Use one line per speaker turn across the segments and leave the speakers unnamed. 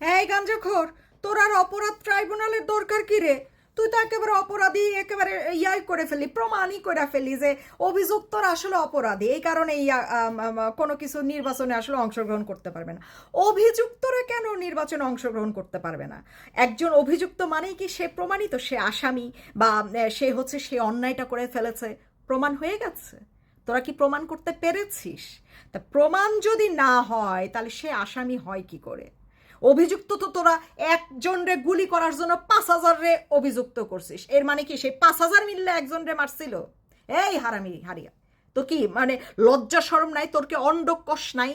এই গাঞ্জাখোর, তোর আর অপরাধ ট্রাইব্যুনালের দরকার কি রে? তুই তো একেবারে অপরাধী, একেবারে ইয়াই করে ফেলি প্রমাণই করে ফেলি যে অভিযুক্তরা আসলে অপরাধী। এই কারণে ইয়া কোনো কিছু নির্বাচনে আসলে অংশগ্রহণ করতে পারবে না। অভিযুক্তরা কেন নির্বাচনে অংশগ্রহণ করতে পারবে না? একজন অভিযুক্ত মানেই কি সে প্রমাণিত? সে আসামি বা সে হচ্ছে, সে অন্যায়টা করে ফেলেছে। প্রমাণ হয়ে গেছে। তোরা কি প্রমাণ করতে পেরেছিস? তা প্রমাণ যদি না হয়, তাহলে সে আসামি হয় কি করে? অভিযুক্ত তো তোরা একজন রে গুলি করার জন্য পাঁচ হাজার রে অভিযুক্ত করছিস। এর মানে কি? সেই পাঁচ হাজার মিললে একজন রে মারছিল? এই হারামি, হারিয়া। তো কি মানে লজ্জা সরম নাই? তোর কি অন্ডকোষ নাই?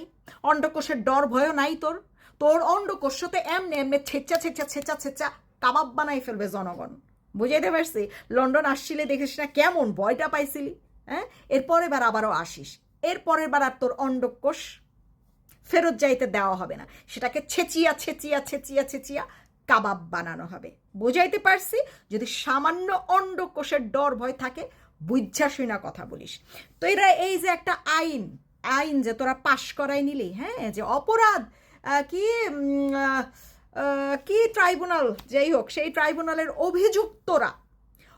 অন্ডকোষের ডর ভয়ও নাই তোর? তোর অন্ডকোষতে এমনি এমনি ছেঁচা ছেঁচা ছেঁচা ছেঁচা কাবাব বানাই ফেলবে জনগণ। বুঝাইতে পারছি? লন্ডন আসছিলে, দেখিস না কেমন ভয়টা পাইছিলি হ্যাঁ? এরপরে বার আবারও আসিস। এরপরের বার আর তোর অন্ডকোষ ফেরত যাইতে দেওয়া হবে না। সেটাকে ছেচিয়া ছেচিয়া ছেচিয়া ছেচিয়া কাবাব বানানো হবে। বুঝাইতে পারছি? যদি সামান্য অন্ডকোষের ডর ভয় থাকে বুঝা শুই না কথা বলিস। তো এরা এই যে একটা আইন আইন যে তোরা পাশ করাই নিলি হ্যাঁ? যে অপরাধ কি কি ট্রাইব্যুনাল, যাই হোক, সেই ট্রাইব্যুনালের অভিযুক্তরা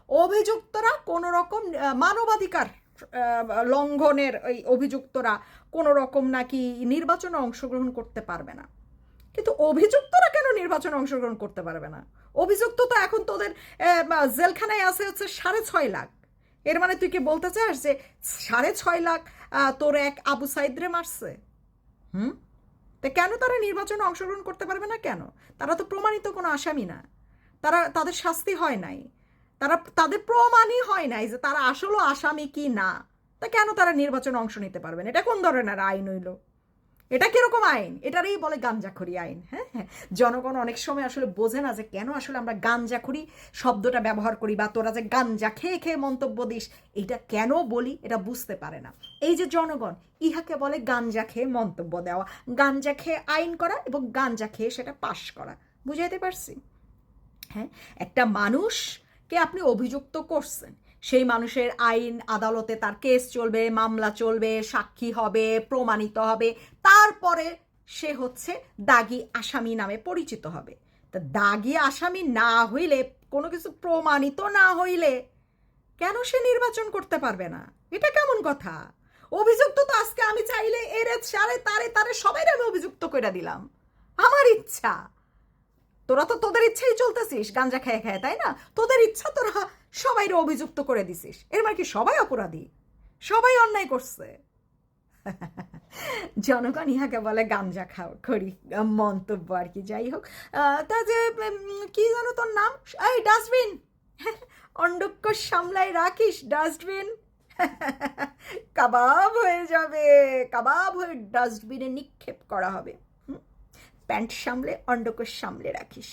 অভিযুক্তরা কোনো রকম মানবাধিকার লঙ্ঘনের ওই অভিযুক্তরা কোনো রকম নাকি নির্বাচনে অংশগ্রহণ করতে পারবে না। কিন্তু অভিযুক্তরা কেন নির্বাচনে অংশগ্রহণ করতে পারবে না? অভিযুক্ত তো এখন তোদের জেলখানায় আছে হচ্ছে সাড়ে ছয় লাখ। এর মানে তুই কি বলতে চাস যে সাড়ে ছয় লাখ তোর এক আবু সাইদরে মারছে? হুম? তা কেন তারা নির্বাচনে অংশগ্রহণ করতে পারবে না কেন? তারা তো প্রমাণিত কোনো আসামি না। তারা, তাদের শাস্তি হয় নাই। তারা, তাদের প্রমাণই হয় নাই যে তারা আসলে আসামি কি না। তা কেন তারা নির্বাচনে অংশ নিতে পারবেন এটা কোন ধরনের আইন হইল? এটা কীরকম আইন? এটারই বলে গাঞ্জাখড়ি আইন হ্যাঁ হ্যাঁ। জনগণ অনেক সময় আসলে বোঝে না যে কেন আসলে আমরা গাঞ্জাখড়ি শব্দটা ব্যবহার করি বা তোরা যে গাঞ্জা খেয়ে খেয়ে মন্তব্য দিস, এটা কেন বলি এটা বুঝতে পারে না। এই যে জনগণ, ইহাকে বলে গাঞ্জা খেয়ে মন্তব্য দেওয়া। গাঞ্জা খেয়ে আইন করা এবং গাঞ্জা খেয়ে সেটা পাশ করা। বুঝাইতে পারছি? হ্যাঁ একটা মানুষকে আপনি অভিযুক্ত করছেন? সেই মানুষের আইন, আদালতে তার কেস চলবে, মামলা চলবে, সাক্ষী হবে, প্রমাণিত হবে, তারপরে সে হচ্ছে দাগি আসামি নামে পরিচিত হবে। তা দাগি আসামি না হইলে, কোনো কিছু প্রমাণিত না হইলে কেন সে নির্বাচন করতে পারবে না? এটা কেমন কথা? অভিযুক্ত তো আজকে আমি চাইলে এরে, সারে, তারে তারে সবাই আমি অভিযুক্ত করে দিলাম। আমার ইচ্ছা। তোরা তো তোদের ইচ্ছাই চলতেছিস, গাঞ্জা খেয়ে খেয়ে, তাই না? তোদের ইচ্ছা তোরা সবাই অভিযুক্ত করে দিছিস। এর মানে কি সবাই অপরাধী? সবাই অন্যায় করছে। জনগণ ইহাকে বলে গাঞ্জা খাও করি মন্তব্য আর কি, যাই হোক। তা যে কি জানো তোর নাম? এই, ডাস্টবিন! অন্ডক্য সামলায় রাখিস, ডাস্টবিন! কাবাব হয়ে যাবে, কাবাব হয়ে ডাস্টবিনে নিক্ষেপ করা হবে? প্যান্ট সামলে অন্ডকোষ সামলে রাখিস।